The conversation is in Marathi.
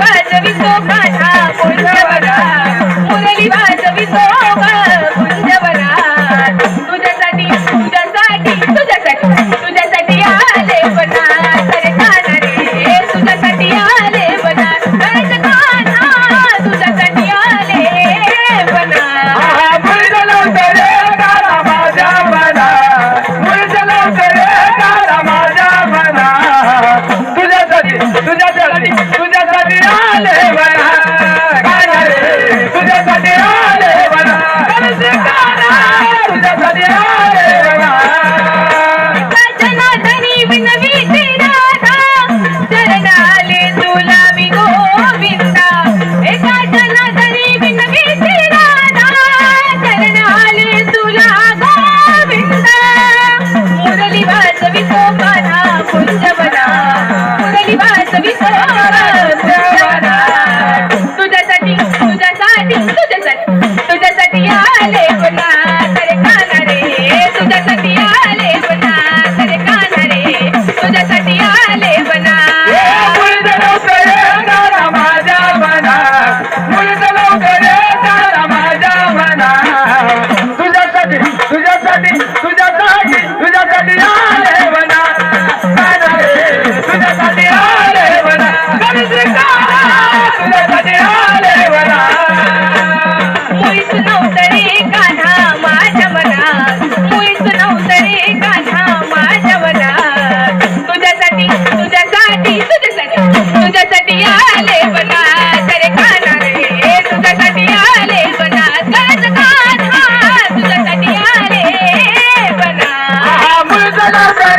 वाजवितो काढा बोल Nada,